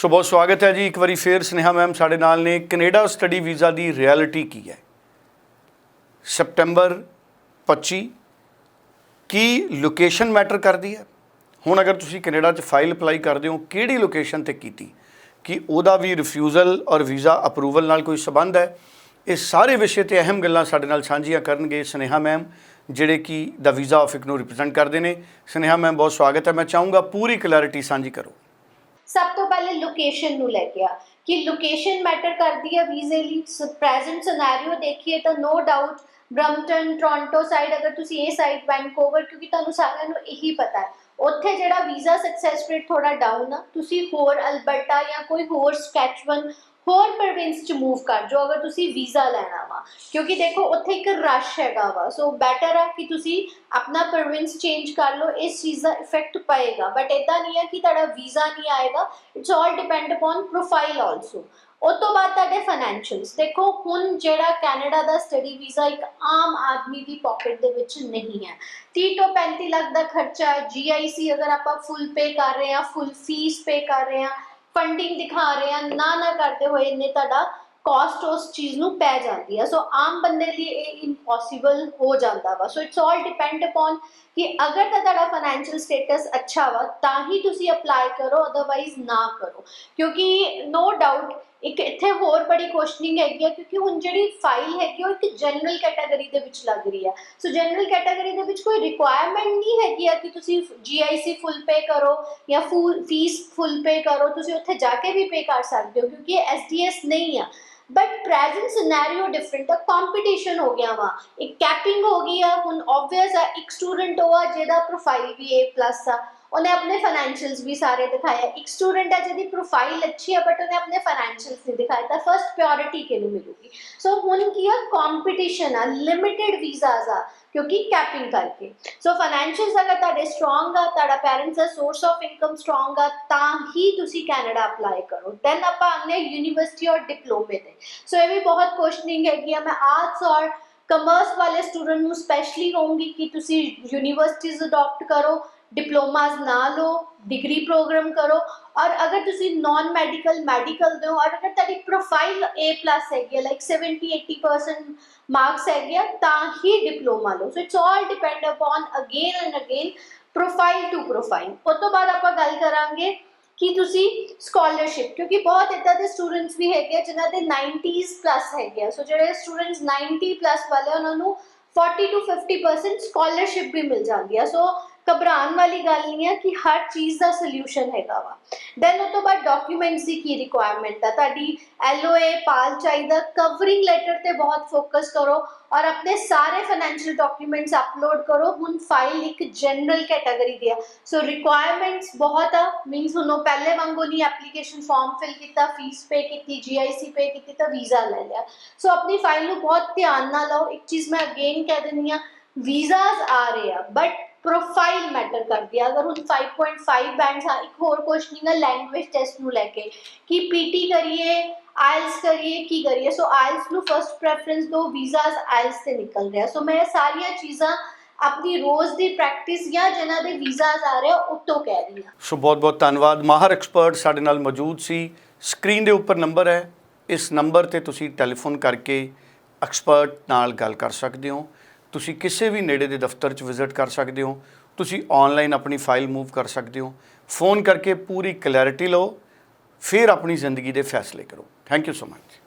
ਸੋ ਬਹੁਤ ਸਵਾਗਤ ਹੈ ਜੀ। ਇੱਕ ਵਾਰੀ ਫੇਰ ਸਨੇਹਾ ਮੈਮ ਸਾਡੇ ਨਾਲ ਨੇ। ਕੈਨੇਡਾ ਸਟੱਡੀ ਵੀਜ਼ਾ ਦੀ ਰਿਐਲਿਟੀ ਕੀ ਹੈ? ਸਪਟੈਂਬਰ 25 ਕੀ ਲੋਕੇਸ਼ਨ ਮੈਟਰ ਕਰਦੀ ਹੈ? ਹੁਣ ਅਗਰ ਤੁਸੀਂ ਕੈਨੇਡਾ 'ਚ ਫਾਈਲ ਅਪਲਾਈ ਕਰਦੇ ਹੋ, ਕਿਹੜੀ ਲੋਕੇਸ਼ਨ ਤੇ ਕੀਤੀ? ਕਿ ਉਹਦਾ ਵੀ ਰਿਫਿਊਜ਼ਲ ਔਰ ਵੀਜ਼ਾ ਅਪਰੂਵਲ ਨਾਲ ਕੋਈ ਸਬੰਧ ਹੈ? ਇਹ ਸਾਰੇ ਵਿਸ਼ੇ ਤੇ ਅਹਿਮ ਗੱਲਾਂ ਸਾਡੇ ਨਾਲ ਸਾਂਝੀਆਂ ਕਰਨਗੇ ਸਨੇਹਾ ਮੈਮ, ਜਿਹੜੇ ਕਿ ਦਾ ਵੀਜ਼ਾ ਆਫਿਸ ਨੂੰ ਰਿਪਰੈਜ਼ੈਂਟ ਕਰਦੇ ਨੇ। ਸਨੇਹਾ ਮੈਮ, ਬਹੁਤ ਸਵਾਗਤ ਹੈ। ਮੈਂ ਚਾਹੂੰਗਾ ਪੂਰੀ ਕਲੈਰਿਟੀ ਸਾਂਝੀ ਕਰੋ। ਸਭ ਤੋਂ ਪਹਿਲੇ ਲੋਕੇਸ਼ਨ ਨੂੰ ਲੈ ਕੇ ਆ। ਕਿ ਲੋਕੇਸ਼ਨ ਮੈਟਰ ਕਰਦੀ ਹੈ ਵੀਜ਼ੇ ਲਈ ਪ੍ਰੈਜ਼ੈਂਟ ਸਿਨੈਰੀਓ ਦੇਖੀਏ ਤਾਂ no doubt Brampton Toronto side ਅਗਰ ਤੁਸੀਂ ਇਹ ਸਾਈਡ ਵੈਨਕੂਵਰ ਕਿਉਂਕਿ ਤੁਹਾਨੂੰ ਸਾਰਿਆਂ ਨੂੰ ਇਹੀ ਪਤਾ ਹੈ। ਉੱਥੇ ਜਿਹੜਾ ਵੀਜ਼ਾ ਸਕਸੈਸ ਰੇਟ ਥੋੜਾ ਡਾਊਨ ਆ। ਤੁਸੀਂ ਹੋਰ ਅਲਬਰਟਾ ਜਾਂ ਕੋਈ ਹੋਰ ਸਕੈਚਵਨ ਹੋਰ ਪ੍ਰੋਵਿੰਸ ਚ ਮੂਵ ਕਰ ਜਾਓ ਅਗਰ ਤੁਸੀਂ ਵੀਜ਼ਾ ਲੈਣਾ ਵਾ। ਕਿਉਂਕਿ ਦੇਖੋ, ਉੱਥੇ ਇੱਕ ਰਸ਼ ਹੈਗਾ ਵਾ। ਸੋ ਬੈਟਰ ਆ ਕਿ ਤੁਸੀਂ ਆਪਣਾ ਪ੍ਰੋਵਿੰਸ ਚੇਂਜ ਕਰ ਲਓ, ਇਸ ਚੀਜ਼ ਦਾ ਇਫੈਕਟ ਪਏਗਾ। ਬਟ ਇਦਾਂ ਨਹੀਂ ਹੈ ਕਿ ਤੁਹਾਡਾ ਵੀਜ਼ਾ ਨਹੀਂ ਆਏਗਾ। It's all depend upon profile also ਉਸ ਤੋਂ ਬਾਅਦ ਤੁਹਾਡੇ ਫਾਈਨੈਂਸ਼ੀਅਲਸ ਦੇਖੋ, ਹੁਣ ਜਿਹੜਾ ਕੈਨੇਡਾ ਦਾ ਸਟੱਡੀ ਵੀਜ਼ਾ ਇੱਕ ਆਮ ਆਦਮੀ ਦੀ ਪਾਕਟ ਦੇ ਵਿੱਚ ਨਹੀਂ ਹੈ। 30 ਤੋਂ 35 ਲੱਖ ਦਾ ਖਰਚਾ ਹੈ। ਜੀਆਈਸੀ ਅਗਰ ਆਪਾਂ ਫੁੱਲ ਪੇ ਕਰ ਰਹੇ ਹਾਂ ਫੁੱਲ ਫੀਸ ਪੇ ਕਰ ਰਹੇ ਹਾਂ ਫੰਡਿੰਗ ਦਿਖਾ ਰਹੇ ਹਾਂ ਨਾ ਨਾ ਕਰਦੇ ਹੋਏ ਇੰਨੇ ਤੁਹਾਡਾ ਕਾਸਟ ਉਸ ਚੀਜ਼ ਨੂੰ ਪੈ ਜਾਂਦੀ ਹੈ। ਸੋ ਆਮ ਬੰਦੇ ਲਈ ਇਹ ਇੰਪੋਸੀਬਲ ਹੋ ਜਾਂਦਾ ਵਾ। So it's all depend upon ਕਿ ਅਗਰ ਤਾਂ ਤੁਹਾਡਾ ਫਾਈਨੈਂਸ਼ੀਅਲ ਸਟੇਟਸ ਅੱਛਾ ਵਾ, ਤਾਂ ਹੀ ਤੁਸੀਂ ਅਪਲਾਈ ਕਰੋ ਅਦਰਵਾਈਜ਼ ਨਾ ਕਰੋ। ਕਿਉਂਕਿ ਨੋ ਡਾਊਟ ਇੱਕ ਇੱਥੇ ਹੋਰ ਬੜੀ ਕੁਐਸਚਨਿੰਗ ਹੈਗੀ ਆ, ਕਿਉਂਕਿ ਹੁਣ ਜਿਹੜੀ ਫਾਈਲ ਹੈਗੀ ਉਹ ਇੱਕ ਜਨਰਲ ਕੈਟਾਗਰੀ ਦੇ ਵਿੱਚ ਲੱਗ ਰਹੀ ਆ। ਸੋ ਜਨਰਲ ਕੈਟਾਗਰੀ ਦੇ ਵਿੱਚ ਕੋਈ ਰਿਕੁਆਇਰਮੈਂਟ ਨਹੀਂ ਹੈਗੀ ਆ ਕਿ ਤੁਸੀਂ ਜੀਆਈਸੀ ਫੁੱਲ ਪੇ ਕਰੋ ਜਾਂ ਫੀਸ ਫੁੱਲ ਪੇ ਕਰੋ, ਤੁਸੀਂ ਉੱਥੇ ਜਾ ਕੇ ਵੀ ਪੇ ਕਰ ਸਕਦੇ ਹੋ, ਕਿਉਂਕਿ ਇਹ ਐਸਡੀਐਸ ਨਹੀਂ ਆ। ਬਟ ਪ੍ਰੈਜ਼ੈਂਟ ਸਿਨੈਰੀਓ ਡਿਫਰੈਂਟ ਆ ਕੰਪੀਟੀਸ਼ਨ ਹੋ ਗਿਆ ਵਾ ਇੱਕ ਕੈਪਿੰਗ ਹੋ ਗਈ ਆ ਹੁਣ ਆਬਵੀਅਸ ਆ ਇੱਕ ਸਟੂਡੈਂਟ ਉਹ ਆ ਜਿਹਦਾ ਪ੍ਰੋਫਾਈਲ ਵੀ A+ ਆ ਉਹਨੇ ਆਪਣੇ ਫਾਈਨੈਂਸ਼ੀਅਲਸ ਵੀ ਸਾਰੇ ਦਿਖਾਇਆ ਇੱਕ ਸਟੂਡੈਂਟ ਹੈ ਜਿਹਦੀ ਪ੍ਰੋਫਾਈਲ ਅੱਛੀ ਹੈ ਬਟ ਉਹਨੇ ਆਪਣੇ ਫਾਈਨੈਂਸ਼ੀਅਲਸ ਨਹੀਂ ਦਿਖਾਇਆ ਤਾਂ ਫਰਸਟ ਪ੍ਰਾਇੋਰਟੀ ਕਿਹਨੂੰ ਮਿਲੂਗੀ ਸੋ ਹੁਣ ਕੀ ਆ ਕੰਪੀਟੀਸ਼ਨ ਆ ਲਿਮਿਟਿਡ ਵੀਜ਼ਾਸ ਆ ਕਿਉਂਕਿ ਕੈਪਿੰਗ ਕਰਕੇ। ਸੋ ਫਾਈਨੈਂਸ਼ੀਅਲਸ ਅਗਰ ਤੁਹਾਡੇ ਸਟਰੋਂਗ ਆ, ਤੁਹਾਡਾ ਪੈਰੈਂਟਸ ਦਾ ਸੋਰਸ ਆਫ ਇਨਕਮ ਸਟਰੋਂਗ ਆ, ਤਾਂ ਹੀ ਤੁਸੀਂ ਕੈਨੇਡਾ ਅਪਲਾਈ ਕਰੋ। ਦੈਨ ਆਪਾਂ ਆਉਂਦੇ ਯੂਨੀਵਰਸਿਟੀ ਔਰ ਡਿਪਲੋਮੇ ਤੇ। ਸੋ ਇਹ ਵੀ ਬਹੁਤ ਕੁਐਸਚਨਿੰਗ ਹੈਗੀ ਆ। ਮੈਂ ਆਰਟਸ ਔਰ ਕਮਰਸ ਵਾਲੇ ਸਟੂਡੈਂਟ ਨੂੰ ਸਪੈਸ਼ਲੀ ਕਹੂੰਗੀ ਕਿ ਤੁਸੀਂ ਯੂਨੀਵਰਸਿਟੀਜ਼ ਅਡਾਪਟ ਕਰੋ। ਡਿਪਲੋਮਾਸ ਨਾ ਲਓ, ਡਿਗਰੀ ਪ੍ਰੋਗਰਾਮ ਕਰੋ ਔਰ ਅਗਰ ਤੁਸੀਂ ਨਾਨ ਮੈਡੀਕਲ ਮੈਡੀਕਲ ਦੇ ਹੋ ਔਰ ਅਗਰ ਤੁਹਾਡੀ ਪ੍ਰੋਫਾਈਲ A+ ਹੈਗੀ ਹੈ ਲਾਈਕ 70 80% ਮਾਰਕਸ ਹੈਗੇ ਆ, ਤਾਂ ਹੀ ਡਿਪਲੋਮਾ ਲਓ। So it's all depend upon again and again profile to profile ਉਸ ਤੋਂ ਬਾਅਦ ਆਪਾਂ ਗੱਲ ਕਰਾਂਗੇ ਕਿ ਤੁਸੀਂ ਸਕਾਲਰਸ਼ਿਪ ਕਿਉਂਕਿ ਬਹੁਤ ਇਦਾਂ ਦੇ ਸਟੂਡੈਂਟਸ ਵੀ ਹੈਗੇ ਜਿਨ੍ਹਾਂ ਦੇ 90s ਪਲੱਸ ਹੈਗੇ ਸੋ ਜਿਹੜੇ ਸਟੂਡੈਂਟਸ 90 ਪਲੱਸ ਵਾਲੇ ਉਹਨਾਂ ਨੂੰ 40 to 50% ਸਕਾਲਰਸ਼ਿਪ ਵੀ ਮਿਲ ਜਾਂਦੀ ਆ। ਸੋ ਘਬਰਾਉਣ ਵਾਲੀ ਗੱਲ ਨਹੀਂ ਹੈ ਕਿ ਹਰ ਚੀਜ਼ ਦਾ ਸੋਲੂਸ਼ਨ ਹੈਗਾ ਵਾ। ਦੈਨ ਉਹ ਤੋਂ ਬਾਅਦ ਡਾਕੂਮੈਂਟਸ ਦੀ ਕੀ ਰਿਕੁਆਇਰਮੈਂਟ ਆ? ਤੁਹਾਡੀ ਐਲਓਏ ਪਾਲ ਚਾਹੀਦਾ ਕਵਰਿੰਗ ਲੈਟਰ ਤੇ ਬਹੁਤ ਫੋਕਸ ਕਰੋ ਔਰ ਆਪਣੇ ਸਾਰੇ ਫਾਈਨੈਂਸ਼ੀਅਲ ਡਾਕੂਮੈਂਟਸ ਅਪਲੋਡ ਕਰੋ। ਹੁਣ ਫਾਈਲ ਇੱਕ ਜਨਰਲ ਕੈਟਾਗਰੀ ਦੀ ਆ। ਸੋ ਰਿਕੁਆਇਰਮੈਂਟਸ ਬਹੁਤ ਆ ਮੀਨਸ ਹੁਣ ਉਹ ਪਹਿਲੇ ਵਾਂਗੂ ਨਹੀਂ ਐਪਲੀਕੇਸ਼ਨ ਫਾਰਮ ਫਿਲ ਕੀਤਾ ਫੀਸ ਪੇ ਕੀਤੀ ਜੀਆਈਸੀ ਪੇ ਕੀਤੀ ਤਾਂ ਵੀਜ਼ਾ ਲੈ ਲਿਆ। ਸੋ ਆਪਣੀ ਫਾਈਲ ਨੂੰ ਬਹੁਤ ਧਿਆਨ ਨਾਲ ਲਓ। ਇੱਕ ਚੀਜ਼ ਮੈਂ ਅਗੇਨ ਕਹਿ ਦਿੰਦੀ ਆ ਵੀਜ਼ਾਸ ਆ ਰਹੇ ਆ ਬਟ ਪ੍ਰੋਫਾਈਲ ਮੈਟਰ ਕਰਦੀ ਆ। ਅਗਰ ਹੁਣ 5.5 ਬੈਂਡਸ ਆ, ਇੱਕ ਹੋਰ ਕੁਐਸਚਨਿੰਗ ਆ ਲੈਂਗੁਏਜ ਟੈਸਟ ਨੂੰ ਲੈ ਕੇ, ਕਿ ਪੀਟੀ ਕਰੀਏ ਆਇਲਸ ਕਰੀਏ, ਕੀ ਕਰੀਏ? ਸੋ ਆਇਲਸ ਨੂੰ first preference to visas IELTS ਤੇ ਨਿਕਲ ਰਿਹਾ। ਸੋ ਮੈਂ ਇਹ ਸਾਰੀਆਂ ਚੀਜ਼ਾਂ ਆਪਣੀ ਰੋਜ਼ ਦੀ ਪ੍ਰੈਕਟਿਸ ਜਾਂ ਜਿਨ੍ਹਾਂ ਦੇ ਵੀਜ਼ਾਸ ਆ ਰਹੇ ਆ, ਉਤੋਂ ਕਹਿ ਰਹੀ ਹਾਂ। ਸੋ ਬਹੁਤ ਬਹੁਤ ਧੰਨਵਾਦ। ਮਾਹਰ ਐਕਸਪਰਟ ਸਾਡੇ ਨਾਲ ਮੌਜੂਦ ਸੀ। ਸਕਰੀਨ ਦੇ ਉੱਪਰ ਨੰਬਰ ਹੈ। ਇਸ ਨੰਬਰ ਤੇ ਤੁਸੀਂ ਟੈਲੀਫੋਨ ਕਰਕੇ ਐਕਸਪਰਟ ਨਾਲ ਗੱਲ ਕਰ ਸਕਦੇ ਹੋ। ਤੁਸੀਂ ਕਿਸੇ ਵੀ ਨੇੜੇ ਦੇ ਦਫ਼ਤਰ 'ਚ ਵਿਜ਼ਿਟ ਕਰ ਸਕਦੇ ਹੋ, ਤੁਸੀਂ ਆਨਲਾਈਨ ਆਪਣੀ ਫਾਈਲ ਮੂਵ ਕਰ ਸਕਦੇ ਹੋ। ਫੋਨ ਕਰਕੇ ਪੂਰੀ ਕਲੈਰਿਟੀ ਲਓ, ਫਿਰ ਆਪਣੀ ਜ਼ਿੰਦਗੀ ਦੇ ਫੈਸਲੇ ਕਰੋ। Thank you so much